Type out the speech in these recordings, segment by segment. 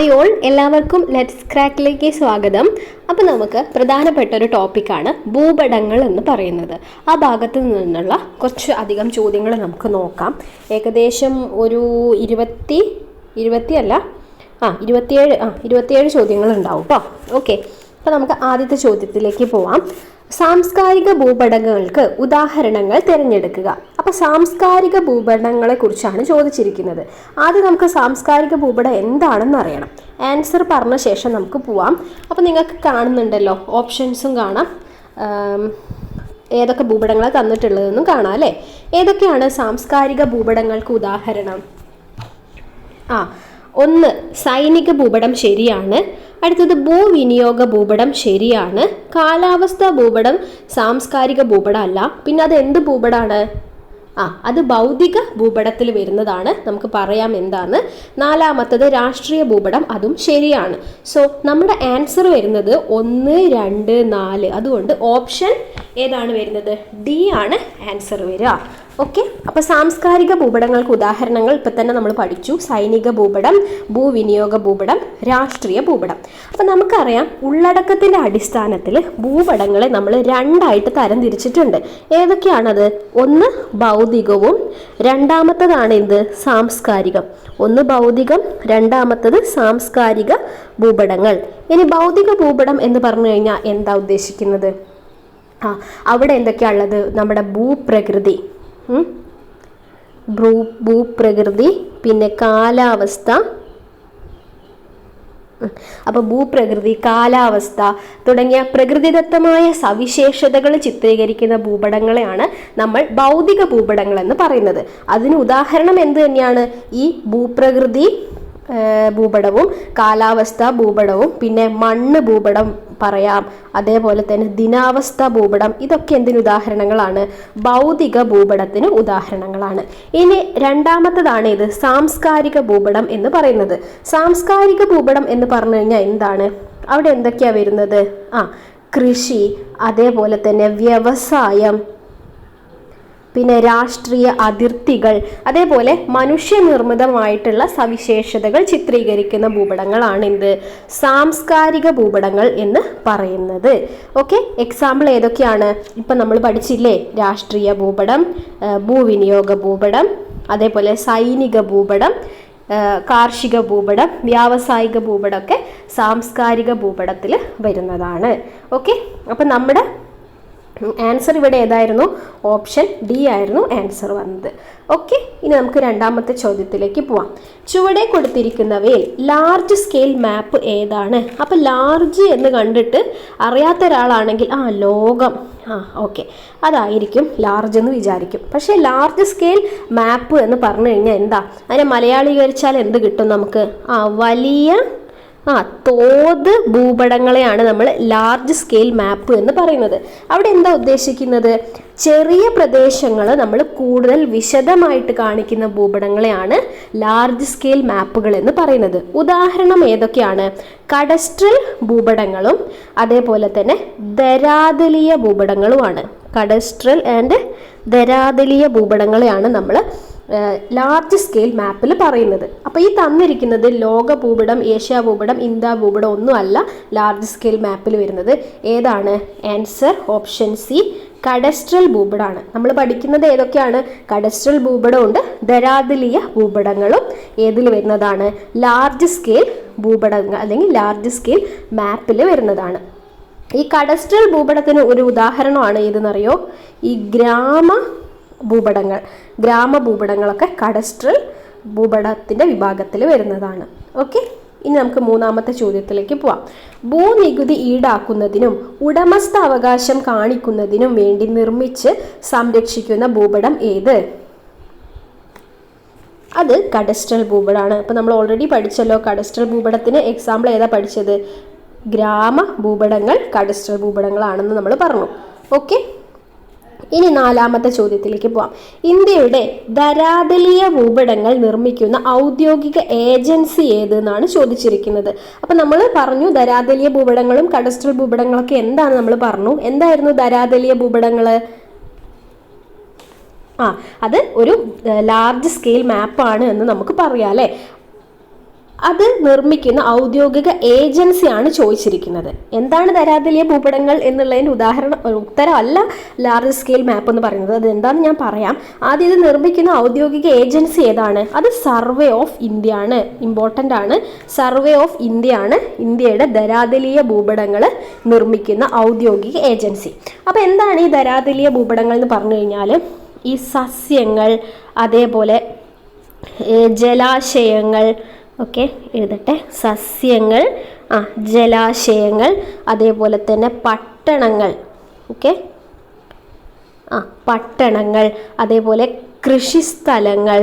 Hi all എല്ലാവർക്കും let's ക്രാക്കിലേക്ക് സ്വാഗതം. അപ്പോൾ നമുക്ക് പ്രധാനപ്പെട്ട ഒരു ടോപ്പിക്കാണ് ഭൂപടങ്ങൾ എന്ന് പറയുന്നത്. ആ ഭാഗത്ത് നിന്നുള്ള കുറച്ച് അധികം ചോദ്യങ്ങൾ നമുക്ക് നോക്കാം. ഏകദേശം ഒരു ഇരുപത്തി ഇരുപത്തി അല്ല? ആ ഇരുപത്തിയേഴ് ആ ഇരുപത്തിയേഴ് ചോദ്യങ്ങൾ ഉണ്ടാവും കേട്ടോ ഓക്കെ അപ്പോൾ നമുക്ക് ആദ്യത്തെ ചോദ്യത്തിലേക്ക് പോവാം. സാംസ്കാരിക ഭൂപടങ്ങൾക്ക് ഉദാഹരണങ്ങൾ തിരഞ്ഞെടുക്കുക. അപ്പോൾ സാംസ്കാരിക ഭൂപടങ്ങളെ കുറിച്ചാണ് ചോദിച്ചിരിക്കുന്നത്. ആദ്യം നമുക്ക് സാംസ്കാരിക ഭൂപടം എന്താണെന്ന് അറിയണം. ആൻസർ പറഞ്ഞ ശേഷം നമുക്ക് പോവാം. അപ്പോൾ നിങ്ങൾക്ക് കാണുന്നുണ്ടല്ലോ ഓപ്ഷൻസും കാണാം. ഏതൊക്കെ ഭൂപടങ്ങളാണ് തന്നിട്ടുള്ളതെന്നും കാണാം അല്ലേ? ഏതൊക്കെയാണ് സാംസ്കാരിക ഭൂപടങ്ങൾക്ക് ഉദാഹരണം? ആ ഒന്ന് സൈനിക ഭൂപടം ശരിയാണ്. അടുത്തത് ഭൂവിനിയോഗ ഭൂപടം ശരിയാണ്. കാലാവസ്ഥ ഭൂപടം സാംസ്കാരിക ഭൂപടം അല്ല പിന്നെ അത് എന്ത് ഭൂപടാണ് ആ അത് ഭൗതിക ഭൂപടത്തിൽ വരുന്നതാണ്. നമുക്ക് പറയാം എന്താണ്. നാലാമത്തത് രാഷ്ട്രീയ ഭൂപടം അതും ശരിയാണ്. സോ നമ്മുടെ ആൻസർ വരുന്നത് ഒന്ന് രണ്ട് നാല്. അതുകൊണ്ട് ഓപ്ഷൻ ഏതാണ് വരുന്നത്? ഡി ആണ് ആൻസർ വരിക. ഓക്കെ അപ്പോൾ സാംസ്കാരിക ഭൂപടങ്ങൾക്ക് ഉദാഹരണങ്ങൾ ഇപ്പം തന്നെ നമ്മൾ പഠിച്ചു. സൈനിക ഭൂപടം ഭൂവിനിയോഗ ഭൂപടം രാഷ്ട്രീയ ഭൂപടം. അപ്പം നമുക്കറിയാം ഉള്ളടക്കത്തിന്റെ അടിസ്ഥാനത്തിൽ ഭൂപടങ്ങളെ നമ്മൾ രണ്ടായിട്ട് തരം തരംതിരിച്ചിട്ടുണ്ട്. ഏതൊക്കെയാണത്? ഒന്ന് ഭൗതികവും രണ്ടാമത്തതാണ് എന്ത്? സാംസ്കാരികം. ഒന്ന് ഭൗതികം രണ്ടാമത്തത് സാംസ്കാരിക ഭൂപടങ്ങൾ. ഇനി ഭൗതിക ഭൂപടം എന്ന് പറഞ്ഞു കഴിഞ്ഞാൽ എന്താ ഉദ്ദേശിക്കുന്നത്? ആ അവിടെ എന്തൊക്കെയാ ഉള്ളത്? നമ്മുടെ ഭൂപ്രകൃതി. ഭൂ ഭൂപ്രകൃതി പിന്നെ കാലാവസ്ഥ. അപ്പോൾ ഭൂപ്രകൃതി കാലാവസ്ഥ തുടങ്ങിയ പ്രകൃതിദത്തമായ സവിശേഷതകൾ ചിത്രീകരിക്കുന്ന ഭൂപടങ്ങളെയാണ് നമ്മൾ ഭൗതിക ഭൂപടങ്ങൾ എന്ന് പറയുന്നത്. അതിന് ഉദാഹരണം എന്ത് തന്നെയാണ്? ഈ ഭൂപ്രകൃതി ഭൂപടവും കാലാവസ്ഥ ഭൂപടവും പിന്നെ മണ്ണ് ഭൂപടം പറയാം. അതേപോലെ തന്നെ ദിനാവസ്ഥ ഭൂപടം ഇതൊക്കെ എന്തിന് ഉദാഹരണങ്ങളാണ്? ഭൗതിക ഭൂപടത്തിന് ഉദാഹരണങ്ങളാണ്. ഇനി രണ്ടാമത്തതാണ് ഇത് സാംസ്കാരിക ഭൂപടം എന്ന് പറയുന്നത്. സാംസ്കാരിക ഭൂപടം എന്ന് പറഞ്ഞു കഴിഞ്ഞാൽ എന്താണ്? അവിടെ എന്തൊക്കെയാണ് വരുന്നത്? ആ കൃഷി അതേപോലെ തന്നെ വ്യവസായം പിന്നെ രാഷ്ട്രീയ അതിർത്തികൾ അതേപോലെ മനുഷ്യനിർമ്മിതമായിട്ടുള്ള സവിശേഷതകൾ ചിത്രീകരിക്കുന്ന ഭൂപടങ്ങളാണ് എന്ത്? സാംസ്കാരിക ഭൂപടങ്ങൾ എന്ന് പറയുന്നത്. ഓക്കെ എക്സാമ്പിൾ ഏതൊക്കെയാണ്? ഇപ്പം നമ്മൾ പഠിച്ചില്ലേ? രാഷ്ട്രീയ ഭൂപടം ഭൂവിനിയോഗ ഭൂപടം അതേപോലെ സൈനിക ഭൂപടം കാർഷിക ഭൂപടം വ്യാവസായിക ഭൂപടമൊക്കെ സാംസ്കാരിക ഭൂപടത്തിൽ വരുന്നതാണ്. ഓക്കെ അപ്പം നമ്മുടെ ആൻസർ ഇവിടെ ഏതായിരുന്നു? ഓപ്ഷൻ ഡി ആയിരുന്നു ആൻസർ വന്നത്. ഓക്കെ ഇനി നമുക്ക് രണ്ടാമത്തെ ചോദ്യത്തിലേക്ക് പോവാം. ചുവടെ കൊടുത്തിരിക്കുന്നവയിൽ ലാർജ് സ്കെയിൽ മാപ്പ് ഏതാണ്? അപ്പോൾ ലാർജ് എന്ന് കണ്ടിട്ട് അറിയാത്ത ഒരാളാണെങ്കിൽ ആ ലോകം. ആ ഓക്കെ അതായിരിക്കും ലാർജ് എന്ന് വിചാരിക്കും. പക്ഷേ ലാർജ് സ്കെയിൽ മാപ്പ് എന്ന് പറഞ്ഞു കഴിഞ്ഞാൽ എന്താ? അതിനെ മലയാളീകരിച്ചാൽ എന്ത് കിട്ടും നമുക്ക്? ആ വലിയ ആ തോത് ഭൂപടങ്ങളെയാണ് നമ്മൾ ലാർജ് സ്കെയിൽ മാപ്പ് എന്ന് പറയുന്നത്. അവിടെ എന്താ ഉദ്ദേശിക്കുന്നത്? ചെറിയ പ്രദേശങ്ങൾ നമ്മൾ കൂടുതൽ വിശദമായിട്ട് കാണിക്കുന്ന ഭൂപടങ്ങളെയാണ് ലാർജ് സ്കെയിൽ മാപ്പുകൾ എന്ന് പറയുന്നത്. ഉദാഹരണം ഏതൊക്കെയാണ്? കഡസ്ട്രൽ ഭൂപടങ്ങളും അതേപോലെ തന്നെ ധരാതലീയ ഭൂപടങ്ങളുമാണ്. കഡസ്ട്രൽ ആൻഡ് ധരാതലീയ ഭൂപടങ്ങളെയാണ് നമ്മൾ ലാർജ് സ്കെയിൽ മാപ്പിൽ പറയുന്നത്. അപ്പോൾ ഈ തന്നിരിക്കുന്നത് ലോക ഭൂപടം ഏഷ്യ ഭൂപടം ഇന്ത്യ ഭൂപടം ഒന്നും അല്ല ലാർജ് സ്കെയിൽ മാപ്പിൽ വരുന്നത്. ഏതാണ്? ആൻസർ ഓപ്ഷൻ സി കഡസ്ട്രൽ ഭൂപടമാണ്. നമ്മൾ പഠിക്കുന്നത് ഏതൊക്കെയാണ്? കഡസ്ട്രൽ ഭൂപടമുണ്ട് ധരാതിലീയ ഭൂപടങ്ങളും ഏതിൽ വരുന്നതാണ്? ലാർജ് സ്കെയിൽ ഭൂപടങ്ങൾ അല്ലെങ്കിൽ ലാർജ് സ്കെയിൽ മാപ്പിൽ വരുന്നതാണ്. ഈ കഡസ്ട്രൽ ഭൂപടത്തിന് ഒരു ഉദാഹരണമാണ് ഏതെന്നറിയോ? ഈ ഗ്രാമ ഭൂപടങ്ങൾ ഗ്രാമ ഭൂപടങ്ങളൊക്കെ കഡസ്ട്രൽ ഭൂപടത്തിന്റെ വിഭാഗത്തിൽ വരുന്നതാണ്. ഓക്കെ ഇനി നമുക്ക് മൂന്നാമത്തെ ചോദ്യത്തിലേക്ക് പോവാം. ഭൂനികുതി ഈടാക്കുന്നതിനും ഉടമസ്ഥ അവകാശം കാണിക്കുന്നതിനും വേണ്ടി നിർമ്മിച്ച് സംരക്ഷിക്കുന്ന ഭൂപടം ഏത്? അത് കഡസ്ട്രൽ ഭൂപടമാണ്. അപ്പോൾ നമ്മൾ ഓൾറെഡി പഠിച്ചല്ലോ കഡസ്ട്രൽ ഭൂപടത്തിന് എക്സാമ്പിൾ ഏതാ പഠിച്ചത്? ഗ്രാമ ഭൂപടങ്ങൾ കഡസ്ട്രൽ ഭൂപടങ്ങളാണെന്ന് നമ്മൾ പറഞ്ഞു. ഓക്കെ ഇനി നാലാമത്തെ ചോദ്യത്തിലേക്ക് പോവാം. ഇന്ത്യയുടെ ധരാതലീയ ഭൂപടങ്ങൾ നിർമ്മിക്കുന്ന ഔദ്യോഗിക ഏജൻസി ഏത് എന്നാണ് ചോദിച്ചിരിക്കുന്നത്. അപ്പം നമ്മൾ പറഞ്ഞു ധരാതലീയ ഭൂപടങ്ങളും കഡസ്ട്രൽ ഭൂപടങ്ങളൊക്കെ എന്താണ് നമ്മൾ പറഞ്ഞു. എന്തായിരുന്നു ധരാതലീയ ഭൂപടങ്ങൾ ആ അത് ഒരു ലാർജ് സ്കെയിൽ മാപ്പാണ് എന്ന് നമുക്ക് പറയാം അല്ലേ? അത് നിർമ്മിക്കുന്ന ഔദ്യോഗിക ഏജൻസിയാണ് ചോദിച്ചിരിക്കുന്നത്. എന്താണ് ധരാതലിയ ഭൂപടങ്ങൾ എന്നുള്ളതിന്റെ ഉദാഹരണം ഉത്തരമല്ല ലാർജ് സ്കെയിൽ മാപ്പ് എന്ന് പറയുന്നത്. അത് എന്താണെന്ന് ഞാൻ പറയാം. ആദ്യം ഇത് നിർമ്മിക്കുന്ന ഔദ്യോഗിക ഏജൻസി ഏതാണ്? അത് സർവേ ഓഫ് ഇന്ത്യ ആണ്. ഇമ്പോർട്ടന്റ് ആണ്. സർവേ ഓഫ് ഇന്ത്യ ആണ് ഇന്ത്യയുടെ ധരാതലീയ ഭൂപടങ്ങൾ നിർമ്മിക്കുന്ന ഔദ്യോഗിക ഏജൻസി. അപ്പോൾ എന്താണ് ഈ ധരാതലീയ ഭൂപടങ്ങൾ എന്ന് പറഞ്ഞു കഴിഞ്ഞാൽ? ഈ സസ്യങ്ങൾ അതേപോലെ ജലാശയങ്ങൾ ഓക്കെ എഴുതട്ടെ. സസ്യങ്ങൾ ആ ജലാശയങ്ങൾ അതേപോലെ തന്നെ പട്ടണങ്ങൾ ഓക്കെ. ആ പട്ടണങ്ങൾ അതേപോലെ കൃഷിസ്ഥലങ്ങൾ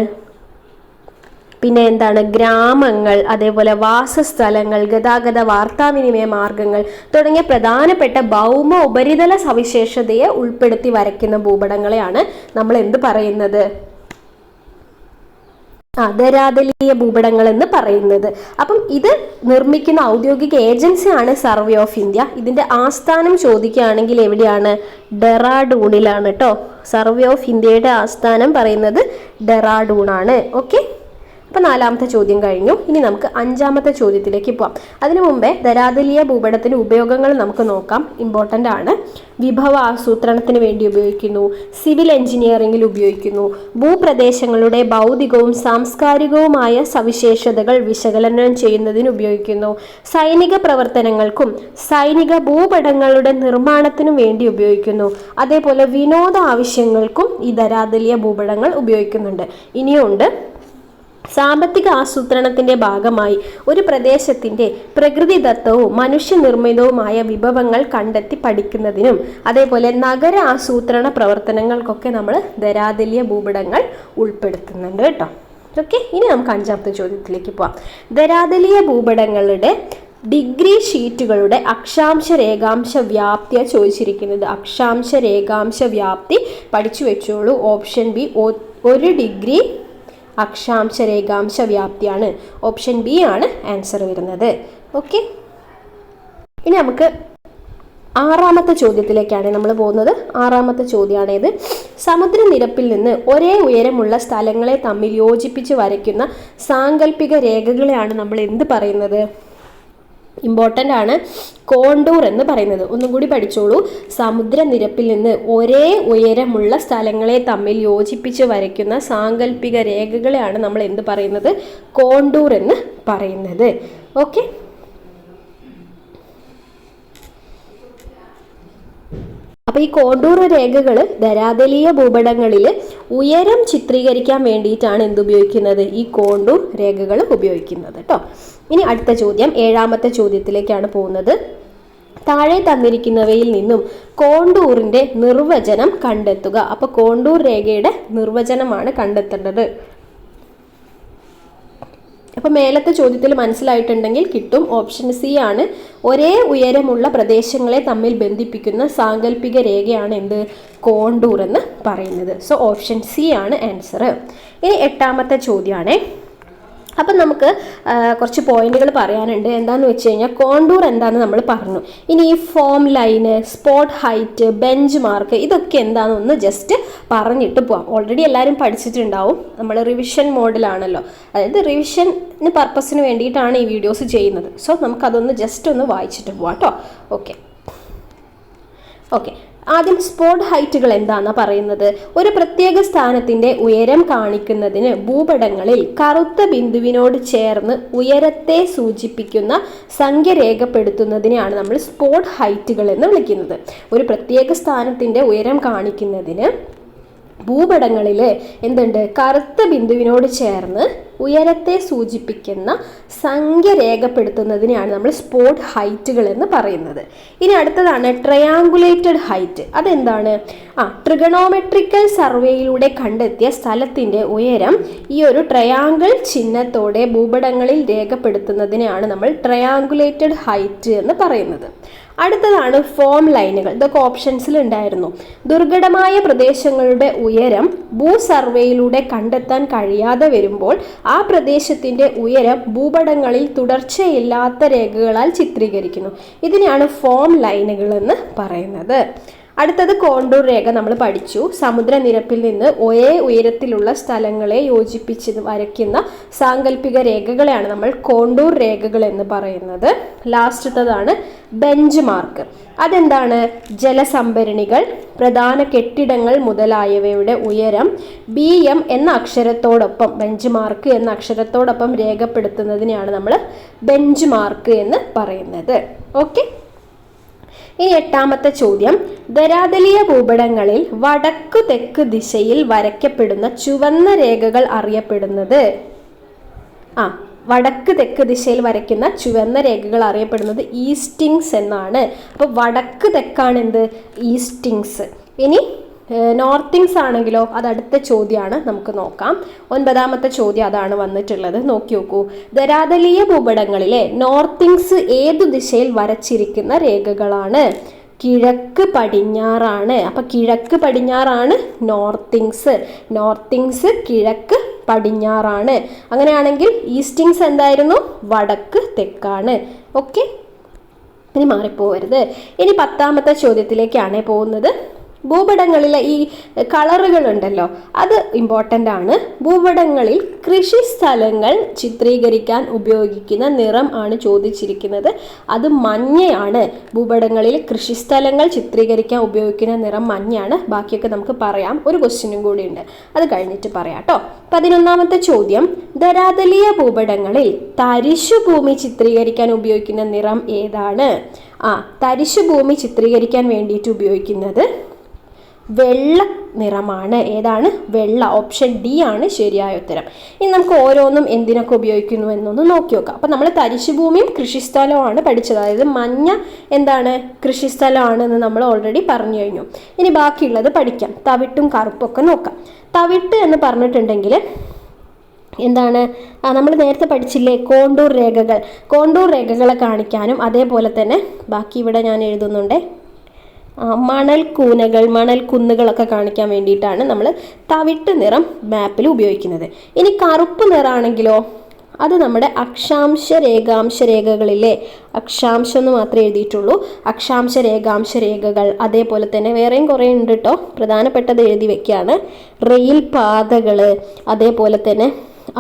പിന്നെ എന്താണ്? ഗ്രാമങ്ങൾ അതേപോലെ വാസസ്ഥലങ്ങൾ ഗതാഗത വാർത്താവിനിമയ മാർഗങ്ങൾ തുടങ്ങിയ പ്രധാനപ്പെട്ട ഭൗമ ഉപരിതല സവിശേഷതയെ ഉൾപ്പെടുത്തി വരയ്ക്കുന്ന ഭൂപടങ്ങളെയാണ് നമ്മൾ എന്ത് പറയുന്നത്? ആ ധരാതലീയ ഭൂപടങ്ങൾ എന്ന് പറയുന്നത്. അപ്പം ഇത് നിർമ്മിക്കുന്ന ഔദ്യോഗിക ഏജൻസിയാണ് സർവേ ഓഫ് ഇന്ത്യ. ഇതിന്റെ ആസ്ഥാനം ചോദിക്കുകയാണെങ്കിൽ എവിടെയാണ്? ഡെറാഡൂണിലാണ് കേട്ടോ സർവേ ഓഫ് ഇന്ത്യയുടെ ആസ്ഥാനം പറയുന്നത് ഡെറാഡൂണാണ്. ഓക്കെ? അപ്പം നാലാമത്തെ ചോദ്യം കഴിഞ്ഞു. ഇനി നമുക്ക് അഞ്ചാമത്തെ ചോദ്യത്തിലേക്ക് പോവാം. അതിനു മുമ്പേ ധരാതലീയ ഭൂപടത്തിന്റെ ഉപയോഗങ്ങൾ നമുക്ക് നോക്കാം. ഇമ്പോർട്ടന്റ് ആണ്. വിഭവ ആസൂത്രണത്തിന് വേണ്ടി ഉപയോഗിക്കുന്നു. സിവിൽ എഞ്ചിനീയറിംഗിൽ ഉപയോഗിക്കുന്നു. ഭൂപ്രദേശങ്ങളുടെ ഭൗതികവും സാംസ്കാരികവുമായ സവിശേഷതകൾ വിശകലനം ചെയ്യുന്നതിന് ഉപയോഗിക്കുന്നു. സൈനിക പ്രവർത്തനങ്ങൾക്കും സൈനിക ഭൂപടങ്ങളുടെ നിർമ്മാണത്തിനും വേണ്ടി ഉപയോഗിക്കുന്നു. അതേപോലെ വിനോദ ആവശ്യങ്ങൾക്കും ഈ ധരാതലീയ ഭൂപടങ്ങൾ ഉപയോഗിക്കുന്നുണ്ട്. ഇനിയുണ്ട് സാമ്പത്തിക ആസൂത്രണത്തിന്റെ ഭാഗമായി ഒരു പ്രദേശത്തിന്റെ പ്രകൃതിദത്തവും മനുഷ്യനിർമ്മിതവുമായ വിഭവങ്ങൾ കണ്ടെത്തി പഠിക്കുന്നതിനും അതേപോലെ നഗര ആസൂത്രണ പ്രവർത്തനങ്ങൾക്കൊക്കെ നമ്മൾ ധരാതലീയ ഭൂപടങ്ങൾ ഉൾപ്പെടുത്തുന്നുണ്ട് കേട്ടോ. ഓക്കെ ഇനി നമുക്ക് അഞ്ചാമത്തെ ചോദ്യത്തിലേക്ക് പോവാം. ധരാതലീയ ഭൂപടങ്ങളുടെ ഡിഗ്രി ഷീറ്റുകളുടെ അക്ഷാംശ രേഖാംശ വ്യാപ്തിയാണ് ചോദിച്ചിരിക്കുന്നത്. അക്ഷാംശ രേഖാംശ വ്യാപ്തി പഠിച്ചു വെച്ചോളൂ. ഓപ്ഷൻ ബി ഒരു ഡിഗ്രി അക്ഷാംശ രേഖാംശ വ്യാപ്തിയാണ്. ഓപ്ഷൻ ബി ആണ് ആൻസർ വരുന്നത്. ഓക്കെ ഇനി നമുക്ക് ആറാമത്തെ ചോദ്യത്തിലേക്കാണ് നമ്മൾ പോകുന്നത്. ആറാമത്തെ ചോദ്യമാണേത്. സമുദ്രനിരപ്പിൽ നിന്ന് ഒരേ ഉയരമുള്ള സ്ഥലങ്ങളെ തമ്മിൽ യോജിപ്പിച്ച് വരയ്ക്കുന്ന സാങ്കല്പിക രേഖകളെയാണ് നമ്മൾ എന്ത് പറയുന്നത്? ഇമ്പോർട്ടന്റ് ആണ്. കോണ്ടൂർ എന്ന് പറയുന്നത്. ഒന്നും കൂടി പഠിച്ചോളൂ. സമുദ്രനിരപ്പിൽ നിന്ന് ഒരേ ഉയരമുള്ള സ്ഥലങ്ങളെ തമ്മിൽ യോജിപ്പിച്ച് വരയ്ക്കുന്ന സാങ്കല്പിക രേഖകളെയാണ് നമ്മൾ എന്ത് പറയുന്നത്? കോണ്ടൂർ എന്ന് പറയുന്നത്. ഓക്കെ അപ്പോൾ ഈ കോണ്ടൂർ രേഖകൾ ധരാതലീയ ഭൂപടങ്ങളിൽ ഉയരം ചിത്രീകരിക്കാൻ വേണ്ടിയിട്ടാണ് എന്ത് ഉപയോഗിക്കുന്നത് ഈ കോണ്ടൂർ രേഖകൾ ഉപയോഗിക്കുന്നത് കേട്ടോ ഇനി അടുത്ത ചോദ്യം ഏഴാമത്തെ ചോദ്യത്തിലേക്കാണ് പോകുന്നത്. താഴെ തന്നിരിക്കുന്നവയിൽ നിന്നും കോണ്ടൂറിന്റെ നിർവചനം കണ്ടെത്തുക. അപ്പോൾ കോണ്ടൂർ രേഖയുടെ നിർവചനമാണ് കണ്ടെത്തേണ്ടത്. അപ്പോൾ മേലത്തെ ചോദ്യത്തിൽ മനസ്സിലായിട്ടുണ്ടെങ്കിൽ കിട്ടും. ഓപ്ഷൻ സി ആണ്. ഒരേ ഉയരമുള്ള പ്രദേശങ്ങളെ തമ്മിൽ ബന്ധിപ്പിക്കുന്ന സാങ്കല്പിക രേഖയാണ് എന്ത്? കോണ്ടൂർ എന്ന് പറയുന്നത്. സോ ഓപ്ഷൻ സി ആണ് ആൻസർ ഇനി എട്ടാമത്തെ ചോദ്യമാണ്. അപ്പം നമുക്ക് കുറച്ച് പോയിന്റുകൾ പറയാനുണ്ട്. എന്താന്ന് വെച്ച് കഴിഞ്ഞാൽ കോണ്ടൂർ എന്താണെന്ന് നമ്മൾ പറഞ്ഞു. ഇനി ഈ form line spot height bench mark ഇതൊക്കെ എന്താണെന്നൊന്ന് ജസ്റ്റ് പറഞ്ഞിട്ട് പോവാം. ഓൾറെഡി എല്ലാവരും പഠിച്ചിട്ടുണ്ടാവും. നമ്മൾ റിവിഷൻ മോഡിലാണല്ലോ. അതായത് റിവിഷന് പർപ്പസിന് വേണ്ടിയിട്ടാണ് ഈ വീഡിയോസ് ചെയ്യുന്നത്. സോ നമുക്കതൊന്ന് ജസ്റ്റ് ഒന്ന് വായിച്ചിട്ട് പോവാം കേട്ടോ. ഓക്കെ. ഓക്കെ. ആദ്യം സ്പോട്ട് ഹൈറ്റുകൾ എന്താണെന്ന് പറയുന്നത്? ഒരു പ്രത്യേക സ്ഥാനത്തിന്റെ ഉയരം കാണിക്കുന്നതിന് ഭൂപടങ്ങളിൽ കറുത്ത ബിന്ദുവിനോട് ചേർന്ന് ഉയരത്തെ സൂചിപ്പിക്കുന്ന സംഖ്യ രേഖപ്പെടുത്തുന്നതിനെയാണ് നമ്മൾ സ്പോട്ട് ഹൈറ്റുകൾ എന്ന് വിളിക്കുന്നത്. ഒരു പ്രത്യേക സ്ഥാനത്തിന്റെ ഉയരം കാണിക്കുന്നതിന് ഭൂപടങ്ങളിൽ എന്തുണ്ട്? കറുത്ത ബിന്ദുവിനോട് ചേർന്ന് ഉയരത്തെ സൂചിപ്പിക്കുന്ന സംഖ്യ രേഖപ്പെടുത്തുന്നതിനെയാണ് നമ്മൾ സ്പോട്ട് ഹൈറ്റുകൾ എന്ന് പറയുന്നത്. ഇനി അടുത്തതാണ് ട്രയാങ്കുലേറ്റഡ് ഹൈറ്റ്. അതെന്താണ്? ആ ട്രിഗണോമെട്രിക്കൽ സർവേയിലൂടെ കണ്ടെത്തിയ സ്ഥലത്തിന്റെ ഉയരം ഈ ഒരു ട്രയാങ്കിൾ ചിഹ്നത്തോടെ ഭൂപടങ്ങളിൽ രേഖപ്പെടുത്തുന്നതിനെയാണ് നമ്മൾ ട്രയാങ്കുലേറ്റഡ് ഹൈറ്റ് എന്ന് പറയുന്നത്. അടുത്തതാണ് ഫോം ലൈനുകൾ ഇതൊക്കെ ഓപ്ഷൻസിൽ ഉണ്ടായിരുന്നു. ദുർഘടമായ പ്രദേശങ്ങളുടെ ഉയരം ഭൂ സർവേയിലൂടെ കണ്ടെത്താൻ കഴിയാതെ വരുമ്പോൾ ആ പ്രദേശത്തിന്റെ ഉയരം ഭൂപടങ്ങളിൽ തുടർച്ചയില്ലാത്ത രേഖകളാൽ ചിത്രീകരിക്കുന്നു. ഇതിനെയാണ് ഫോം ലൈനുകൾ എന്ന് പറയുന്നത്. അടുത്തത് കോണ്ടൂർ രേഖ നമ്മൾ പഠിച്ചു. സമുദ്രനിരപ്പിൽ നിന്ന് ഒരേ ഉയരത്തിലുള്ള സ്ഥലങ്ങളെ യോജിപ്പിച്ച് വരയ്ക്കുന്ന സാങ്കല്പിക രേഖകളെയാണ് നമ്മൾ കോണ്ടൂർ രേഖകൾ എന്ന് പറയുന്നത്. ലാസ്റ്റത്തതാണ് ബെഞ്ച് മാർക്ക് അതെന്താണ്? ജലസംഭരണികൾ പ്രധാന കെട്ടിടങ്ങൾ മുതലായവയുടെ ഉയരം ബി എം എന്ന അക്ഷരത്തോടൊപ്പം ബെഞ്ച് മാർക്ക് എന്ന അക്ഷരത്തോടൊപ്പം രേഖപ്പെടുത്തുന്നതിനെയാണ് നമ്മൾ ബെഞ്ച് മാർക്ക് എന്ന് പറയുന്നത്. ഓക്കെ? ഇനി എട്ടാമത്തെ ചോദ്യം. ധരാതലീയ ഭൂപടങ്ങളിൽ വടക്കു തെക്ക് ദിശയിൽ വരയ്ക്കപ്പെടുന്ന ചുവന്ന രേഖകൾ അറിയപ്പെടുന്നത്. ആ വടക്ക് തെക്ക് ദിശയിൽ വരയ്ക്കുന്ന ചുവന്ന രേഖകൾ അറിയപ്പെടുന്നത് ഈസ്റ്റിങ്സ് എന്നാണ്. അപ്പോൾ വടക്ക് തെക്കാണ് എന്ത് ഈസ്റ്റിങ്സ്. ഇനി നോർത്തിങ്സ് ആണെങ്കിലോ അത് അടുത്ത ചോദ്യമാണ് നമുക്ക് നോക്കാം. ഒൻപതാമത്തെ ചോദ്യം അതാണ് വന്നിട്ടുള്ളത്. നോക്കി നോക്കൂ. ധരാതലീയ ഭൂപടങ്ങളിലെ നോർത്തിങ്സ് ഏതു ദിശയിൽ വരച്ചിരിക്കുന്ന രേഖകളാണ്? കിഴക്ക് പടിഞ്ഞാറാണ്. അപ്പൊ കിഴക്ക് പടിഞ്ഞാറാണ് നോർത്തിങ്സ്. നോർത്തിങ്സ് കിഴക്ക് പടിഞ്ഞാറാണ്. അങ്ങനെയാണെങ്കിൽ ഈസ്റ്റിങ്സ് എന്തായിരുന്നു? വടക്ക് തെക്കാണ്. ഓക്കെ? ഇനി മാറിപ്പോവരുത്. ഇനി പത്താമത്തെ ചോദ്യത്തിലേക്കാണ് പോകുന്നത്. ഭൂപടങ്ങളിലെ ഈ കളറുകൾ ഉണ്ടല്ലോ അത് ഇമ്പോർട്ടന്റ് ആണ്. ഭൂപടങ്ങളിൽ കൃഷി സ്ഥലങ്ങൾ ചിത്രീകരിക്കാൻ ഉപയോഗിക്കുന്ന നിറം ആണ് ചോദിച്ചിരിക്കുന്നത്. അത് മഞ്ഞയാണ്. ഭൂപടങ്ങളിൽ കൃഷി സ്ഥലങ്ങൾ ചിത്രീകരിക്കാൻ ഉപയോഗിക്കുന്ന നിറം മഞ്ഞയാണ് ബാക്കിയൊക്കെ നമുക്ക് പറയാം. ഒരു ക്വസ്റ്റ്യനും കൂടി ഉണ്ട് അത് കഴിഞ്ഞിട്ട് പറയാം കേട്ടോ പതിനൊന്നാമത്തെ ചോദ്യം. ധരാതലീയ ഭൂപടങ്ങളിൽ തരിശുഭൂമി ചിത്രീകരിക്കാൻ ഉപയോഗിക്കുന്ന നിറം ഏതാണ്? ആ തരിശു ഭൂമി ചിത്രീകരിക്കാൻ വേണ്ടിയിട്ട് ഉപയോഗിക്കുന്നത് വെള്ള നിറമാണ്. ഏതാണ്? വെള്ള. ഓപ്ഷൻ ഡി ആണ് ശരിയായ ഉത്തരം. ഇനി നമുക്ക് ഓരോന്നും എന്തിനൊക്കെ ഉപയോഗിക്കുന്നു എന്നൊന്ന് നോക്കി നോക്കാം. അപ്പം നമ്മൾ തരിശുഭൂമിയും കൃഷിസ്ഥലവുമാണ് പഠിച്ചത്. അതായത് മഞ്ഞ എന്താണ്? കൃഷിസ്ഥലമാണെന്ന് നമ്മൾ ഓൾറെഡി പറഞ്ഞു കഴിഞ്ഞു. ഇനി ബാക്കിയുള്ളത് പഠിക്കാം. തവിട്ടും കറുപ്പൊക്കെ നോക്കാം. തവിട്ട് എന്ന് പറഞ്ഞിട്ടുണ്ടെങ്കിൽ എന്താണ്? നമ്മൾ നേരത്തെ പഠിച്ചില്ലേ? കോണ്ടൂർ രേഖകൾ. കോണ്ടൂർ രേഖകളെ കാണിക്കാനും അതേപോലെ തന്നെ ബാക്കി ഇവിടെ ഞാൻ എഴുതുന്നുണ്ട്. മണൽ കൂനകൾ മണൽ കുന്നുകളൊക്കെ കാണിക്കാൻ വേണ്ടിയിട്ടാണ് നമ്മൾ തവിട്ട് നിറം മാപ്പിൽ ഉപയോഗിക്കുന്നത്. ഇനി കറുപ്പ് നിറമാണെങ്കിലോ അത് നമ്മുടെ അക്ഷാംശ രേഖാംശ രേഖകളിലെ അക്ഷാംശം എന്ന് മാത്രമേ എഴുതിയിട്ടുള്ളൂ. അക്ഷാംശ രേഖാംശ രേഖകൾ അതേപോലെ തന്നെ വേറെയും കുറേ ഉണ്ട് കേട്ടോ പ്രധാനപ്പെട്ടത് എഴുതി വെക്കുകയാണ് റെയിൽ പാതകൾ അതേപോലെ തന്നെ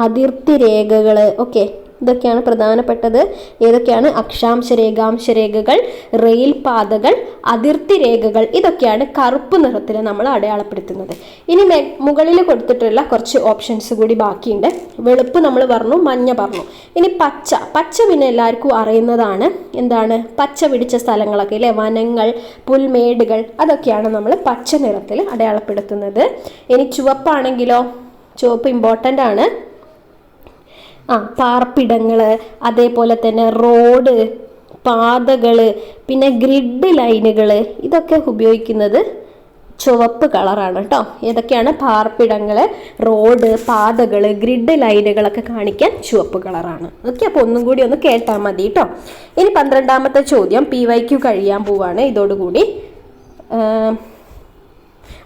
അതിർത്തി രേഖകൾ ഓക്കെ. ഇതൊക്കെയാണ് പ്രധാനപ്പെട്ടത്. ഏതൊക്കെയാണ്? അക്ഷാംശ രേഖാംശ രേഖകൾ റെയിൽ പാതകൾ അതിർത്തി രേഖകൾ. ഇതൊക്കെയാണ് കറുപ്പ് നിറത്തിൽ നമ്മൾ അടയാളപ്പെടുത്തുന്നത്. ഇനി മുകളിൽ കൊടുത്തിട്ടുള്ള കുറച്ച് ഓപ്ഷൻസ് കൂടി ബാക്കിയുണ്ട്. വെളുപ്പ് നമ്മൾ പറഞ്ഞു മഞ്ഞ പറഞ്ഞു. ഇനി പച്ച. പച്ച പിന്നെ എല്ലാവർക്കും അറിയുന്നതാണ്. എന്താണ്? പച്ച പിടിച്ച സ്ഥലങ്ങളൊക്കെ അല്ലേ? വനങ്ങൾ പുൽമേടുകൾ അതൊക്കെയാണ് നമ്മൾ പച്ച നിറത്തിൽ അടയാളപ്പെടുത്തുന്നത്. ഇനി ചുവപ്പാണെങ്കിലോ? ചുവപ്പ് ഇമ്പോർട്ടന്റ് ആണ്. ആ. പാർപ്പിടങ്ങൾ അതേപോലെ തന്നെ റോഡ് പാതകൾ പിന്നെ ഗ്രിഡ് ലൈനുകൾ ഇതൊക്കെ ഉപയോഗിക്കുന്നത് ചുവപ്പ് കളറാണ് കേട്ടോ ഏതൊക്കെയാണ്? പാർപ്പിടങ്ങൾ റോഡ് പാതകൾ ഗ്രിഡ് ലൈനുകളൊക്കെ കാണിക്കാൻ ചുവപ്പ് കളറാണ്. ഓക്കെ അപ്പോൾ ഒന്നും കൂടി ഒന്ന് കേട്ടാൽ മതി കേട്ടോ ഇനി പന്ത്രണ്ടാമത്തെ ചോദ്യം. പി വൈക്ക് കഴിയാൻ പോവാണ്. ഇതോടുകൂടി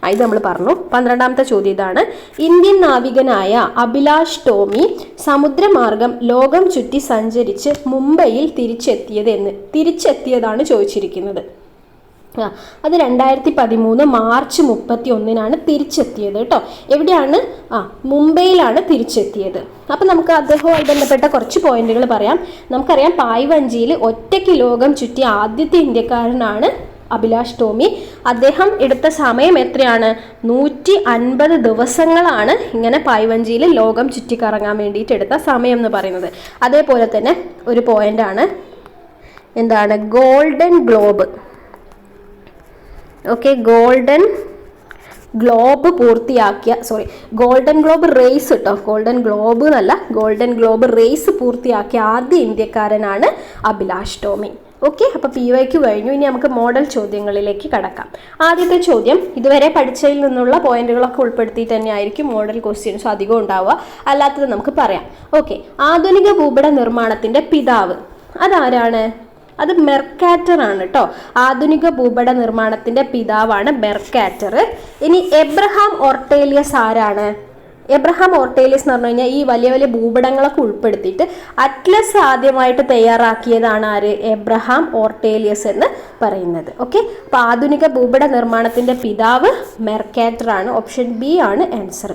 ഇത് നമ്മൾ പറഞ്ഞു. പന്ത്രണ്ടാമത്തെ ചോദ്യം ഇതാണ്. ഇന്ത്യൻ നാവികനായ അഭിലാഷ് ടോമി സമുദ്രമാർഗം ലോകം ചുറ്റി സഞ്ചരിച്ച് മുംബൈയിൽ തിരിച്ചെത്തിയത് എന്ന് തിരിച്ചെത്തിയതാണ് ചോദിച്ചിരിക്കുന്നത്. അത് രണ്ടായിരത്തി പതിമൂന്ന് മാർച്ച് മുപ്പത്തി ഒന്നിനാണ് തിരിച്ചെത്തിയത് കേട്ടോ. എവിടെയാണ്? ആ മുംബൈയിലാണ് തിരിച്ചെത്തിയത്. അപ്പം നമുക്ക് അദ്ദേഹവുമായി ബന്ധപ്പെട്ട കുറച്ച് പോയിന്റുകൾ പറയാം. നമുക്കറിയാം പായ്വഞ്ചിയിൽ ഒറ്റയ്ക്ക് ലോകം ചുറ്റിയ ആദ്യത്തെ ഇന്ത്യക്കാരനാണ് അഭിലാഷ് ടോമി. അദ്ദേഹം എടുത്ത സമയം എത്രയാണ്? നൂറ്റി അൻപത് ദിവസങ്ങളാണ് ഇങ്ങനെ പായ്വഞ്ചിയിൽ ലോകം ചുറ്റിക്കറങ്ങാൻ വേണ്ടിയിട്ട് എടുത്ത സമയം എന്ന് പറയുന്നത്. അതേപോലെ തന്നെ ഒരു പോയിന്റ് ആണ്. എന്താണ്? Golden Globe. Okay Golden Globe പൂർത്തിയാക്കിയ സോറി ഗോൾഡൻ ഗ്ലോബ് റേസ് കേട്ടോ ഗോൾഡൻ ഗ്ലോബ് എന്നല്ല ഗോൾഡൻ ഗ്ലോബ് റേസ് പൂർത്തിയാക്കിയ ആദ്യ ഇന്ത്യക്കാരനാണ് അഭിലാഷ് ടോമി. ഓക്കെ അപ്പോൾ പി വൈക്ക് കഴിഞ്ഞു. ഇനി നമുക്ക് മോഡൽ ചോദ്യങ്ങളിലേക്ക് കടക്കാം. ആദ്യത്തെ ചോദ്യം ഇതുവരെ പഠിച്ചതിൽ നിന്നുള്ള പോയിന്റുകളൊക്കെ ഉൾപ്പെടുത്തി തന്നെ ആയിരിക്കും മോഡൽ ക്വസ്റ്റ്യൻസ് അധികം ഉണ്ടാവുക. അല്ലാത്തത് നമുക്ക് പറയാം. ഓക്കെ ആധുനിക ഭൂപട നിർമ്മാണത്തിന്റെ പിതാവ് അതാരാണ്? അത് മെർക്കാറ്റർ ആണ് കേട്ടോ ആധുനിക ഭൂപട നിർമ്മാണത്തിന്റെ പിതാവാണ് മെർക്കാറ്റർ. ഇനി എബ്രഹാം ഓർട്ടേലിയസ് ആരാണ്? എബ്രഹാം ഓർട്ടേലിയസ് എന്ന് പറഞ്ഞു കഴിഞ്ഞാൽ ഈ വലിയ വലിയ ഭൂപടങ്ങളൊക്കെ ഉൾപ്പെടുത്തിയിട്ട് അറ്റ്ലസ് ആദ്യമായിട്ട് തയ്യാറാക്കിയതാണ് ആര്? എബ്രഹാം ഓർട്ടേലിയസ് എന്ന് പറയുന്നത്. ഓക്കെ? അപ്പോൾ ആധുനിക ഭൂപട നിർമ്മാണത്തിന്റെ പിതാവ് മെർക്കാറ്റർ ആണ് ഓപ്ഷൻ ബി ആണ് ആൻസർ.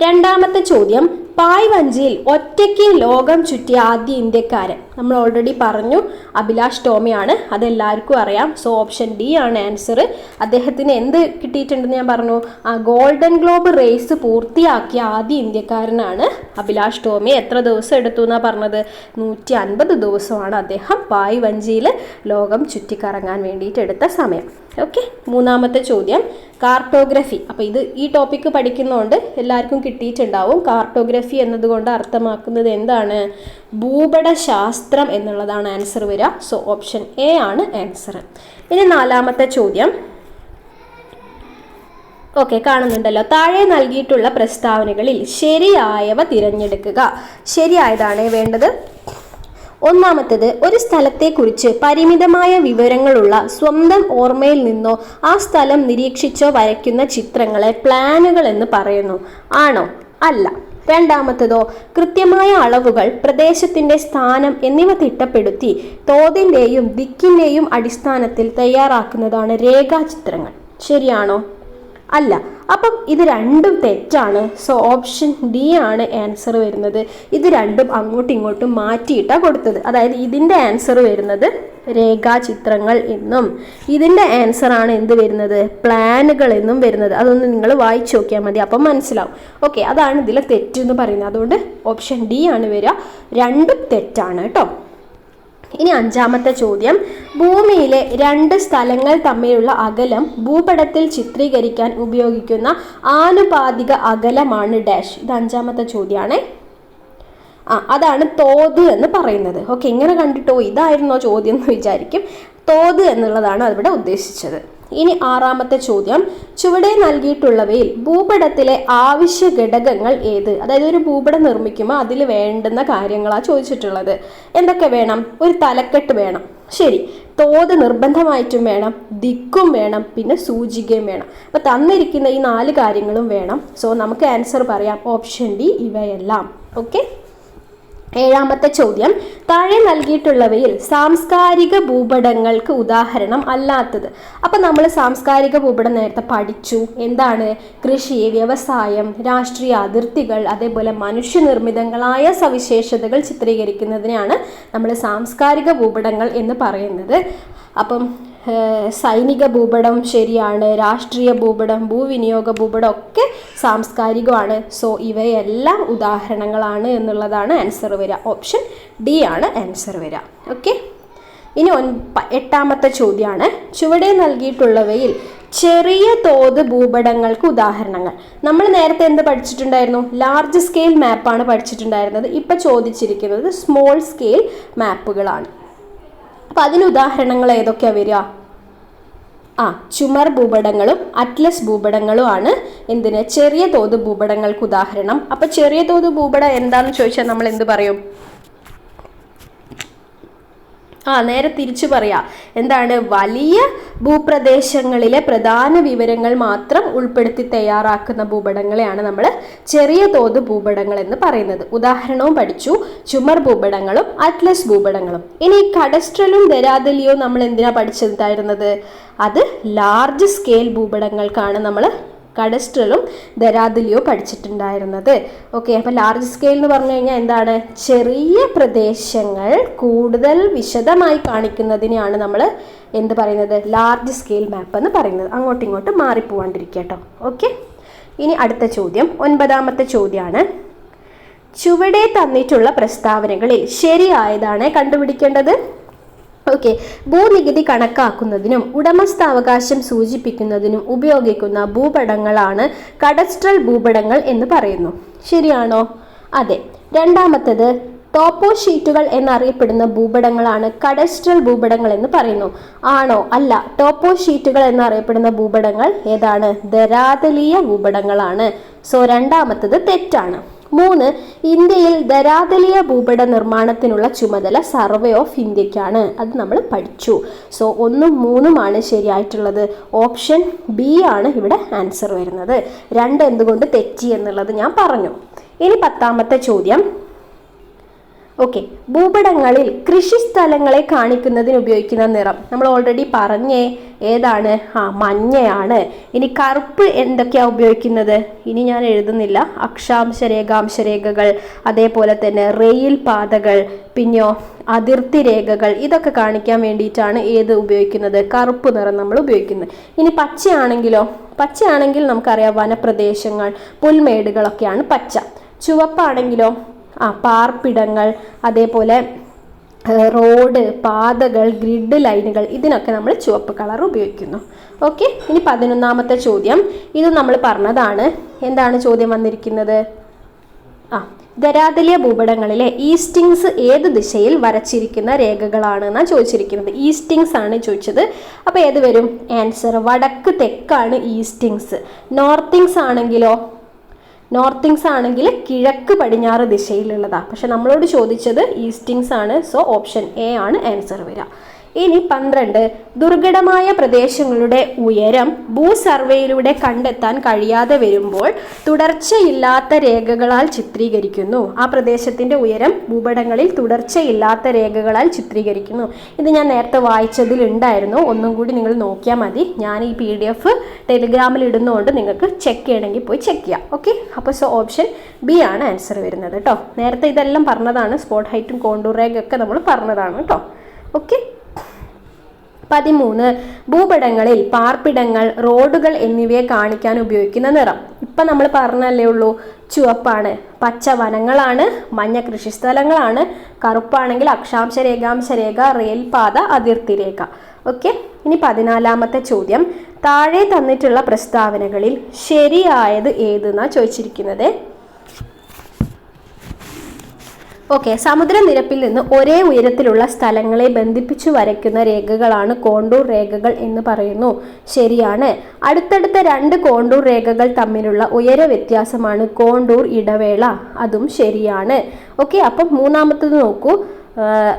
രണ്ടാമത്തെ ചോദ്യം പായ് വഞ്ചിയിൽ ഒറ്റയ്ക്ക് ലോകം ചുറ്റിയ ആദ്യ ഇന്ത്യക്കാരൻ. നമ്മൾ ഓൾറെഡി പറഞ്ഞു അഭിലാഷ് ടോമിയാണ്. അതെല്ലാവർക്കും അറിയാം. സോ ഓപ്ഷൻ ഡി ആണ് ആൻസർ അദ്ദേഹത്തിന് എന്ത് കിട്ടിയിട്ടുണ്ടെന്ന് ഞാൻ പറഞ്ഞു. ആ ഗോൾഡൻ ഗ്ലോബ് റേസ് പൂർത്തിയാക്കിയ ആദ്യ ഇന്ത്യക്കാരനാണ് അഭിലാഷ് ടോമി. എത്ര ദിവസം എടുത്തു എന്നാണ് പറഞ്ഞത്? നൂറ്റി അൻപത് ദിവസമാണ് അദ്ദേഹം പായ് വഞ്ചിയിൽ ലോകം ചുറ്റിക്കറങ്ങാൻ വേണ്ടിയിട്ട് എടുത്ത സമയം. ഓക്കെ മൂന്നാമത്തെ ചോദ്യം. കാർട്ടോഗ്രഫി അപ്പോൾ ഇത് ഈ ടോപ്പിക്ക് പഠിക്കുന്നതുകൊണ്ട് എല്ലാവർക്കും കിട്ടിയിട്ടുണ്ടാവും. കാർട്ടോഗ്രഫി എന്നതുകൊണ്ട് അർത്ഥമാക്കുന്നത് എന്താണ്? ഭൂപട ശാസ്ത്രം എന്നുള്ളതാണ് ആൻസർ വരിക. സോ ഓപ്ഷൻ എ ആണ് ആൻസർ ഇനി നാലാമത്തെ ചോദ്യം. ഓക്കെ കാണുന്നുണ്ടല്ലോ. താഴെ നൽകിയിട്ടുള്ള പ്രസ്താവനകളിൽ ശരിയായവ തിരഞ്ഞെടുക്കുക. ശരിയായതാണ് വേണ്ടത്? ഒന്നാമത്തേത് ഒരു സ്ഥലത്തെക്കുറിച്ച് പരിമിതമായ വിവരങ്ങളുള്ള സ്വന്തം ഓർമ്മയിൽ നിന്നോ ആ സ്ഥലം നിരീക്ഷിച്ചോ വരയ്ക്കുന്ന ചിത്രങ്ങളെ പ്ലാനുകൾ എന്ന് പറയുന്നു. ആണോ? അല്ല. രണ്ടാമത്തതോ കൃത്യമായ അളവുകൾ പ്രദേശത്തിന്റെ സ്ഥാനം എന്നിവ തിട്ടപ്പെടുത്തി തോതിന്റെയും ദിക്കിന്റെയും അടിസ്ഥാനത്തിൽ തയ്യാറാക്കുന്നതാണ് രേഖാചിത്രങ്ങൾ. ശരിയാണോ? അല്ല. അപ്പം ഇത് രണ്ടും തെറ്റാണ്. സോ ഓപ്ഷൻ ഡി ആണ് ആൻസർ വരുന്നത്. ഇത് രണ്ടും അങ്ങോട്ടും ഇങ്ങോട്ടും മാറ്റിയിട്ടാണ് കൊടുത്തത്. അതായത് ഇതിന്റെ ആൻസർ വരുന്നത് രേഖാചിത്രങ്ങൾ എന്നും. ഇതിന്റെ ആൻസർ ആണ് എന്ത് വരുന്നത്? പ്ലാനുകൾ എന്നും വരുന്നത്. അതൊന്ന് നിങ്ങൾ വായിച്ചു നോക്കിയാൽ മതി. അപ്പം മനസ്സിലാവും. ഓക്കെ അതാണ് ഇതിലെ തെറ്റെന്ന് പറയുന്നത്. അതുകൊണ്ട് ഓപ്ഷൻ ഡി ആണ് വരിക. രണ്ടും തെറ്റാണ് കേട്ടോ. ഇനി അഞ്ചാമത്തെ ചോദ്യം. ഭൂമിയിലെ രണ്ട് സ്ഥലങ്ങൾ തമ്മിലുള്ള അകലം ഭൂപടത്തിൽ ചിത്രീകരിക്കാൻ ഉപയോഗിക്കുന്ന ആനുപാതിക അകലമാണ് ഡാഷ്. ഇത് അഞ്ചാമത്തെ ചോദ്യമാണേ. ആ അതാണ് തോത് എന്ന് പറയുന്നത്. ഓക്കെ ഇങ്ങനെ കണ്ടിട്ടോ? ഇതായിരുന്നോ ചോദ്യം എന്ന് വിചാരിക്കും. തോത് എന്നുള്ളതാണ് അവിടെ ഉദ്ദേശിച്ചത്. ഇനി ആറാമത്തെ ചോദ്യം. ചുവടെ നൽകിയിട്ടുള്ളവയിൽ ഭൂപടത്തിലെ ആവശ്യ ഘടകങ്ങൾ ഏത്? അതായത് ഒരു ഭൂപടം നിർമ്മിക്കുമ്പോൾ അതിൽ വേണ്ടുന്ന കാര്യങ്ങളാണ് ചോദിച്ചിട്ടുള്ളത്. എന്തൊക്കെ വേണം? ഒരു തലക്കെട്ട് വേണം. ശരി. തോത് നിർബന്ധമായിട്ടും വേണം. ദിക്കും വേണം. പിന്നെ സൂചികയും വേണം. അപ്പോൾ തന്നിരിക്കുന്ന ഈ നാല് കാര്യങ്ങളും വേണം. സോ നമുക്ക് ആൻസർ പറയാം. ഓപ്ഷൻ ഡി ഇവയെല്ലാം. ഓക്കെ ഏഴാമത്തെ ചോദ്യം. താഴെ നൽകിയിട്ടുള്ളവയിൽ സാംസ്കാരിക ഭൂപടങ്ങൾക്ക് ഉദാഹരണം അല്ലാത്തത്. അപ്പം നമ്മൾ സാംസ്കാരിക ഭൂപടം നേരത്തെ പഠിച്ചു. എന്താണ്? കൃഷി വ്യവസായം രാഷ്ട്രീയ അതിർത്തികൾ അതേപോലെ മനുഷ്യനിർമ്മിതങ്ങളായ സവിശേഷതകൾ ചിത്രീകരിക്കുന്നതിനെയാണ് നമ്മൾ സാംസ്കാരിക ഭൂപടങ്ങൾ എന്ന് പറയുന്നത്. അപ്പം സൈനിക ഭൂപടം ശരിയാണ് രാഷ്ട്രീയ ഭൂപടം ഭൂവിനിയോഗ ഭൂപടം ഒക്കെ സാംസ്കാരികമാണ്. സോ ഇവയെല്ലാം ഉദാഹരണങ്ങളാണ് എന്നുള്ളതാണ് ആൻസർ വരിക ഓപ്ഷൻ ഡി ആണ് ആൻസർ വരിക ഓക്കെ? ഇനി ഒൻ എട്ടാമത്തെ ചോദ്യമാണ് ചുവടെ നൽകിയിട്ടുള്ളവയിൽ ചെറിയ തോത് ഭൂപടങ്ങൾക്ക് ഉദാഹരണങ്ങൾ. നമ്മൾ നേരത്തെ എന്ത് പഠിച്ചിട്ടുണ്ടായിരുന്നു? Large scale മാപ്പാണ് പഠിച്ചിട്ടുണ്ടായിരുന്നത്. ഇപ്പം ചോദിച്ചിരിക്കുന്നത് സ്മോൾ സ്കെയിൽ മാപ്പുകളാണ് അപ്പം അതിന് ഉദാഹരണങ്ങൾ ഏതൊക്കെയാണ് വരിക? ആ ചുമർ ഭൂപടങ്ങളും അറ്റ്ലസ് ഭൂപടങ്ങളും ആണ്. എന്തിന്? ചെറിയ തോത് ഭൂപടങ്ങൾക്ക് ഉദാഹരണം. അപ്പം ചെറിയ തോത് ഭൂപടം എന്താണെന്ന് ചോദിച്ചാൽ നമ്മൾ എന്ത് പറയും? ആ നേരെ തിരിച്ചു പറയാ. എന്താണ്? വലിയ ഭൂപ്രദേശങ്ങളിലെ പ്രധാന വിവരങ്ങൾ മാത്രം ഉൾപ്പെടുത്തി തയ്യാറാക്കുന്ന ഭൂപടങ്ങളെയാണ് നമ്മൾ ചെറിയ തോത് ഭൂപടങ്ങൾ എന്ന് പറയുന്നത്. ഉദാഹരണവും പഠിച്ചു. ചുമർ ഭൂപടങ്ങളും അറ്റ്ലസ് ഭൂപടങ്ങളും. ഇനി കടസ്ട്രലും ദരാദലിയോ നമ്മൾ എന്തിനാ പഠിച്ചതായിരുന്നത് അത് ലാർജ് സ്കെയിൽ ഭൂപടങ്ങൾക്കാണ് നമ്മൾ കഡസ്ട്രലും ദരാദിലിയോ പഠിച്ചിട്ടുണ്ടായിരുന്നത്. ഓക്കെ അപ്പോൾ ലാർജ് സ്കെയിൽ എന്ന് പറഞ്ഞു കഴിഞ്ഞാൽ എന്താണ്? ചെറിയ പ്രദേശങ്ങൾ കൂടുതൽ വിശദമായി കാണിക്കുന്നതിനെയാണ് നമ്മൾ എന്ത് പറയുന്നത്? ലാർജ് സ്കെയിൽ മാപ്പ് എന്ന് പറയുന്നത്. അങ്ങോട്ടും ഇങ്ങോട്ടും മാറിപ്പോവാണ്ടിരിക്കുക കേട്ടോ ഓക്കെ ഇനി അടുത്ത ചോദ്യം ഒൻപതാമത്തെ ചോദ്യമാണ് ചുവടെ തന്നിട്ടുള്ള പ്രസ്താവനകളിൽ ശരിയായതാണ് കണ്ടുപിടിക്കേണ്ടത്? ഓക്കെ. ഭൂനികുതി കണക്കാക്കുന്നതിനും ഉടമസ്ഥാവകാശം സൂചിപ്പിക്കുന്നതിനും ഉപയോഗിക്കുന്ന ഭൂപടങ്ങളാണ് കഡസ്ട്രൽ ഭൂപടങ്ങൾ എന്ന് പറയുന്നു. ശരിയാണോ? അതെ. രണ്ടാമത്തത് ടോപ്പോ ഷീറ്റുകൾ എന്നറിയപ്പെടുന്ന ഭൂപടങ്ങളാണ് കഡസ്ട്രൽ ഭൂപടങ്ങൾ എന്ന് പറയുന്നു. ആണോ? അല്ല. ടോപ്പോ ഷീറ്റുകൾ എന്നറിയപ്പെടുന്ന ഭൂപടങ്ങൾ ഏതാണ്? ധരാതലീയ ഭൂപടങ്ങളാണ്. സോ രണ്ടാമത്തത് തെറ്റാണ്. മൂന്ന് ഇന്ത്യയിൽ ധരാതലീയ ഭൂപട നിർമ്മാണത്തിനുള്ള ചുമതല സർവേ ഓഫ് ഇന്ത്യക്കാണ്. അത് നമ്മൾ പഠിച്ചു. സോ ഒന്നും മൂന്നുമാണ് ശരിയായിട്ടുള്ളത്. ഓപ്ഷൻ ബി ആണ് ഇവിടെ ആൻസർ വരുന്നത്. രണ്ട് എന്തുകൊണ്ട് തെറ്റി എന്നുള്ളത് ഞാൻ പറഞ്ഞു. ഇനി പത്താമത്തെ ചോദ്യം. ഓക്കെ ഭൂപടങ്ങളിൽ കൃഷിസ്ഥലങ്ങളെ കാണിക്കുന്നതിന് ഉപയോഗിക്കുന്ന നിറം. നമ്മൾ ഓൾറെഡി പറഞ്ഞേ ഏതാണ്? ആ മഞ്ഞയാണ്. ഇനി കറുപ്പ് എന്തൊക്കെയാണ് ഉപയോഗിക്കുന്നത്? ഇനി ഞാൻ എഴുതുന്നില്ല. അക്ഷാംശ രേഖാംശ രേഖകൾ അതേപോലെ തന്നെ റെയിൽ പാതകൾ പിന്നെയോ അതിർത്തി രേഖകൾ ഇതൊക്കെ കാണിക്കാൻ വേണ്ടിയിട്ടാണ് ഏത് ഉപയോഗിക്കുന്നത്? കറുപ്പ് നിറം നമ്മൾ ഉപയോഗിക്കുന്നത്. ഇനി പച്ചയാണെങ്കിലോ? പച്ചയാണെങ്കിൽ നമുക്കറിയാം വനപ്രദേശങ്ങൾ പുൽമേടുകളൊക്കെയാണ് പച്ച. ചുവപ്പാണെങ്കിലോ? ആ പാർപ്പിടങ്ങൾ അതേപോലെ റോഡ് പാതകൾ ഗ്രിഡ് ലൈനുകൾ ഇതിനൊക്കെ നമ്മൾ ചുവപ്പ് കളർ ഉപയോഗിക്കുന്നു. ഓക്കെ? ഇനി പതിനൊന്നാമത്തെ ചോദ്യം. ഇത് നമ്മൾ പറഞ്ഞതാണ്. എന്താണ് ചോദ്യം വന്നിരിക്കുന്നത്? ആ ധരാതലിയ ഭൂപടങ്ങളിലെ ഈസ്റ്റിങ്സ് ഏത് ദിശയിൽ വരച്ചിരിക്കുന്ന രേഖകളാണ് എന്നാണ് ചോദിച്ചിരിക്കുന്നത്. ഈസ്റ്റിങ്സ് ആണ് ചോദിച്ചത്. അപ്പോൾ ഏത് വരും? ആൻസർ വടക്ക് തെക്കാണ് ഈസ്റ്റിങ്സ് നോർത്തിങ്സ് ആണെങ്കിലോ? നോർത്തിങ്സ് ആണെങ്കിൽ കിഴക്ക് പടിഞ്ഞാറ് ദിശയിലുള്ളതാണ് പക്ഷെ നമ്മളോട് ചോദിച്ചത് ഈസ്റ്റിങ്സ് ആണ്. സോ ഓപ്ഷൻ എ ആണ് ആൻസർ വരിക. ഇനി പന്ത്രണ്ട്. ദുർഘടമായ പ്രദേശങ്ങളുടെ ഉയരം ഭൂസർവേയിലൂടെ കണ്ടെത്താൻ കഴിയാതെ വരുമ്പോൾ തുടർച്ചയില്ലാത്ത രേഖകളാൽ ചിത്രീകരിക്കുന്നു. ആ പ്രദേശത്തിന്റെ ഉയരം ഭൂപടങ്ങളിൽ തുടർച്ചയില്ലാത്ത രേഖകളാൽ ചിത്രീകരിക്കുന്നു. ഇത് ഞാൻ നേരത്തെ വായിച്ചതിൽ ഉണ്ടായിരുന്നു. ഒന്നും കൂടി നിങ്ങൾ നോക്കിയാൽ മതി. ഞാൻ ഈ പി ഡി എഫ് ടെലിഗ്രാമിൽ ഇടുന്നതുകൊണ്ട് നിങ്ങൾക്ക് ചെക്ക് ചെയ്യണമെങ്കിൽ പോയി ചെക്ക് ചെയ്യാം. ഓക്കെ അപ്പോൾ സോ ഓപ്ഷൻ ബി ആണ് ആൻസർ വരുന്നത് കേട്ടോ നേരത്തെ ഇതെല്ലാം പറഞ്ഞതാണ്. സ്പോട്ട് ഹൈറ്റും കോണ്ടൂർ രേഖയൊക്കെ നമ്മൾ പറഞ്ഞതാണ് കേട്ടോ ഓക്കെ പതിമൂന്ന്. ഭൂപടങ്ങളിൽ പാർപ്പിടങ്ങൾ റോഡുകൾ എന്നിവയെ കാണിക്കാൻ ഉപയോഗിക്കുന്ന നിറം. ഇപ്പൊ നമ്മൾ പറഞ്ഞല്ലേ ഉള്ളൂ ചുവപ്പാണ്. പച്ച വനങ്ങളാണ് മഞ്ഞ കൃഷിസ്ഥലങ്ങളാണ് കറുപ്പാണെങ്കിൽ അക്ഷാംശ രേഖാംശ രേഖ റെയിൽപാത അതിർത്തി രേഖ. ഓക്കെ? ഇനി പതിനാലാമത്തെ ചോദ്യം. താഴെ തന്നിട്ടുള്ള പ്രസ്താവനകളിൽ ശരിയായത് ഏതെന്നാണ് ചോദിച്ചിരിക്കുന്നത്? ഓക്കെ സമുദ്രനിരപ്പിൽ നിന്ന് ഒരേ ഉയരത്തിലുള്ള സ്ഥലങ്ങളെ ബന്ധിപ്പിച്ചു വരയ്ക്കുന്ന രേഖകളാണ് കോണ്ടൂർ രേഖകൾ എന്ന് പറയുന്നു. ശരിയാണ്. അടുത്തടുത്ത രണ്ട് കോണ്ടൂർ രേഖകൾ തമ്മിലുള്ള ഉയര വ്യത്യാസമാണ് കോണ്ടൂർ ഇടവേള. അതും ശരിയാണ്. ഓക്കെ അപ്പം മൂന്നാമത്തത് നോക്കൂ.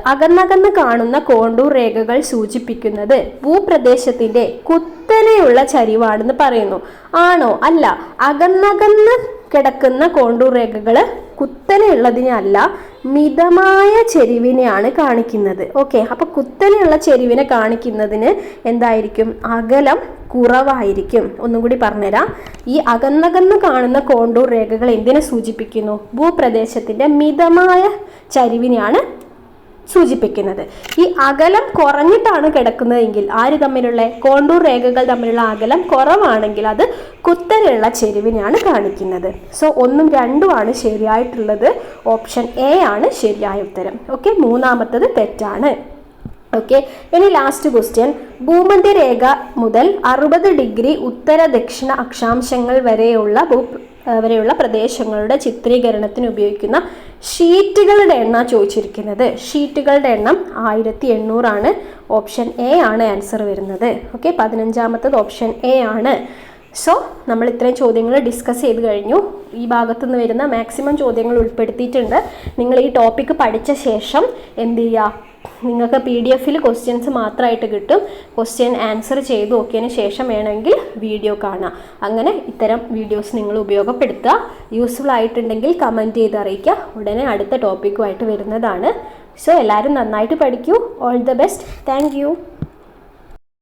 അകന്നകന്ന് കാണുന്ന കോണ്ടൂർ രേഖകൾ സൂചിപ്പിക്കുന്നത് ഭൂപ്രദേശത്തിന്റെ കുത്തനെയുള്ള ചരിവാണെന്ന് പറയുന്നു. ആണോ? അല്ല. അകന്നകന്ന് കിടക്കുന്ന കോണ്ടൂർ രേഖകൾ കുത്തനെയുള്ളതിനല്ല മിതമായ ചെരിവിനെയാണ് കാണിക്കുന്നത്. ഓക്കെ അപ്പോൾ കുത്തനെയുള്ള ചെരിവിനെ കാണിക്കുന്നതിന് എന്തായിരിക്കും? അകലം കുറവായിരിക്കും. ഒന്നും കൂടി പറഞ്ഞുതരാം. ഈ അകന്നകന്ന് കാണുന്ന കോണ്ടൂർ രേഖകൾ എന്തിനെ സൂചിപ്പിക്കുന്നു? ഭൂപ്രദേശത്തിന്റെ മിതമായ ചരിവിനെയാണ് സൂചിപ്പിക്കുന്നത്. ഈ അകലം കുറഞ്ഞിട്ടാണ് കിടക്കുന്നതെങ്കിൽ ആര് തമ്മിലുള്ള കോണ്ടൂർ രേഖകൾ തമ്മിലുള്ള അകലം കുറവാണെങ്കിൽ അത് കുത്തനെയുള്ള ചെരുവിനെയാണ് കാണിക്കുന്നത്. സോ ഒന്നും രണ്ടുമാണ് ശരിയായിട്ടുള്ളത്. ഓപ്ഷൻ എ ആണ് ശരിയായ ഉത്തരം. ഓക്കെ മൂന്നാമത്തത് തെറ്റാണ്. ഓക്കെ ഇനി ലാസ്റ്റ് ക്വസ്റ്റ്യൻ ഭൂമധ്യരേഖ മുതൽ അറുപത് ഡിഗ്രി ഉത്തര ദക്ഷിണ അക്ഷാംശങ്ങൾ വരെയുള്ള ഭൂ വരെയുള്ള പ്രദേശങ്ങളുടെ ചിത്രീകരണത്തിന് ഉപയോഗിക്കുന്ന ഷീറ്റുകളുടെ എണ്ണ ചോദിച്ചിരിക്കുന്നത്. ഷീറ്റുകളുടെ എണ്ണം ആയിരത്തി എണ്ണൂറാണ് ഓപ്ഷൻ എ ആണ് ആൻസർ വരുന്നത്. ഓക്കെ പതിനഞ്ചാമത്തത് ഓപ്ഷൻ എ ആണ്. സോ നമ്മൾ ഇത്രയും ചോദ്യങ്ങൾ ഡിസ്കസ് ചെയ്ത് കഴിഞ്ഞു. ഈ ഭാഗത്തു നിന്ന് വരുന്ന മാക്സിമം ചോദ്യങ്ങൾ ഉൾപ്പെടുത്തിയിട്ടുണ്ട്. നിങ്ങൾ ഈ ടോപ്പിക്ക് പഠിച്ച ശേഷം എന്ത് ചെയ്യുക? നിങ്ങൾക്ക് പി ഡി എഫിൽ ക്വസ്റ്റ്യൻസ് മാത്രമായിട്ട് കിട്ടും. ക്വസ്റ്റ്യൻ ആൻസർ ചെയ്ത് നോക്കിയതിന് ശേഷം വേണമെങ്കിൽ വീഡിയോ കാണാം. അങ്ങനെ ഇത്തരം വീഡിയോസ് നിങ്ങൾ ഉപയോഗപ്പെടുത്തുക. യൂസ്ഫുൾ ആയിട്ടുണ്ടെങ്കിൽ കമന്റ് ചെയ്ത് അറിയിക്കുക. ഉടനെ അടുത്ത ടോപ്പിക്കുമായിട്ട് വരുന്നതാണ്. സോ എല്ലാവരും നന്നായിട്ട് പഠിക്കൂ. All the best thank